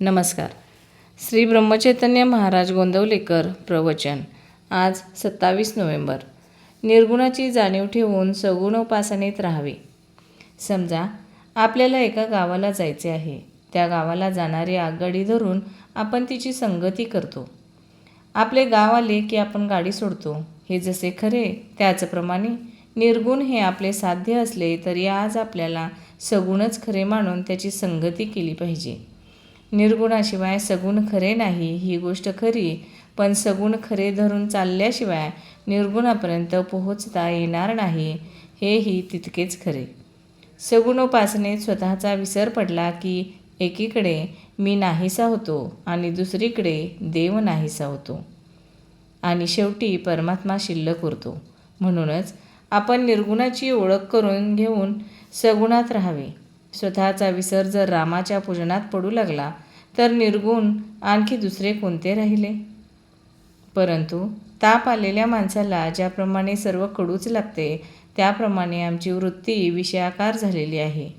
नमस्कार. श्री ब्रह्मचैतन्य महाराज गोंदवलेकर प्रवचन. आज सत्तावीस नोव्हेंबर. निर्गुणाची जाणीव ठेवून सगुण उपासनेत राहावे. समजा आपल्याला एका गावाला जायचे आहे. त्या गावाला जाणारी आगगाडी धरून आपण तिची संगती करतो. आपले गाव आले की आपण गाडी सोडतो. हे जसे खरे त्याचप्रमाणे निर्गुण हे आपले साध्य असले तरी आज आपल्याला सगुणच खरे मानून त्याची संगती केली पाहिजे. निर्गुणाशिवाय सगुण खरे नाही ही गोष्ट खरी. पण सगुण खरे धरून चालल्याशिवाय निर्गुणापर्यंत पोहोचता येणार नाही. हेही तितकेच खरे. सगुणोपासनेत स्वतःचा विसर पडला की एकीकडे मी नाहीसा होतो आणि दुसरीकडे देव नाहीसा होतो. आणि शेवटी परमात्मा शिल्लक उरतो. म्हणूनच आपण निर्गुणाची ओळख करून घेऊन सगुणात राहावे. स्वतःचा विसर जर रामाच्या पूजनात पडू लागला तर निर्गुण आणखी दुसरे कोणते राहिले? परंतु ताप आलेल्या माणसाला ज्याप्रमाणे सर्व कडूच लागते त्याप्रमाणे आमची वृत्ती विषयाकार झालेली आहे.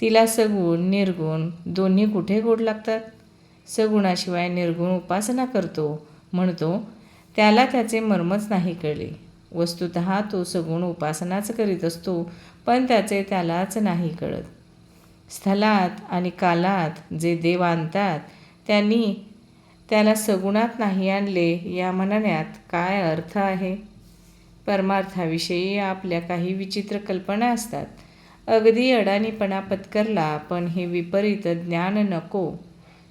तिला सगुण निर्गुण दोन्ही कुठे गोड लागतात? सगुणाशिवाय निर्गुण उपासना करतो म्हणतो त्याला त्याचे मर्मच नाही कळले. वस्तुत तो सगुण उपासनाच करीत असतो पण त्याचे त्यालाच नाही कळत. स्थलात आणि कालात जे देव आणतात त्यांनी त्याला सगुणात नाही आणले या म्हणण्यात काय अर्थ आहे? परमार्थाविषयी आपल्या काही विचित्र कल्पना असतात. अगदी अडाणीपणा पत्करला पण हे विपरीत ज्ञान नको.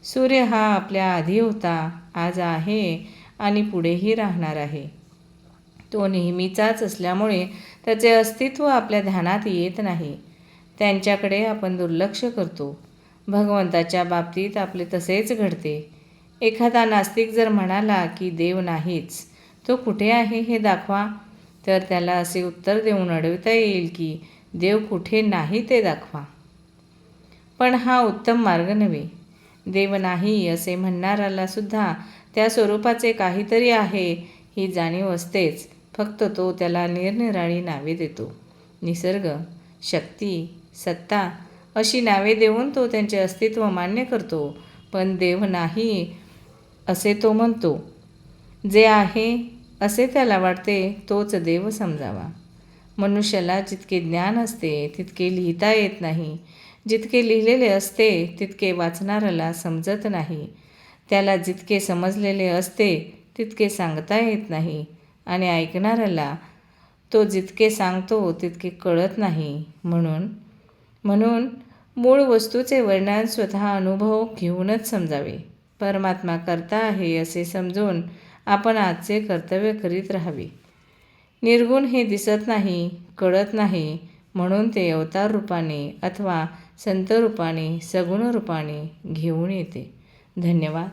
सूर्य हा आपल्या आधी होता आज आहे आणि पुढेही राहणार आहे. तो नेहमीचाच असल्यामुळे त्याचे अस्तित्व आपल्या ध्यानात येत नाही. त्यांच्याकडे आपण दुर्लक्ष करतो. भगवंताच्या बाबतीत आपले तसेच घडते. एखादा नास्तिक जर म्हणाला की देव नाहीच तो कुठे आहे हे दाखवा. तर त्याला असे उत्तर देऊन अडविता येईल की देव कुठे नाही ते दाखवा. पण हा उत्तम मार्ग नव्हे. देव नाही असे म्हणणाऱ्याला सुद्धा त्या स्वरूपाचे काहीतरी आहे ही जाणीव असतेच. फक्त तो त्याला निरनिराळी नावे देतो. निसर्ग शक्ती सत्ता. अशी नावे देऊन तो त्यांचे अस्तित्व मान्य करतो. पण देव नाही असे तो म्हणतो. जे आहे असे त्याला वाटते तोच देव समजावा. मनुष्याला जितके ज्ञान असते तितके लिहिता येत नाही. जितके लिहिलेले असते तितके वाचणाऱ्याला समजत नाही. त्याला जितके समजलेले असते तितके सांगता येत नाही. आणि ऐकणाऱ्याला तो जितके सांगतो तितके कळत नाही. म्हणून म्हणून मूळ वस्तूचे वर्णन स्वतः अनुभव घेऊनच समजावे. परमात्मा करता आहे असे समजून आपण आजचे कर्तव्य करीत राहावे. निर्गुण हे दिसत नाही कळत नाही म्हणून ते अवतार रूपाने अथवा संत रूपाने सगुण रूपाने घेऊन येते. धन्यवाद.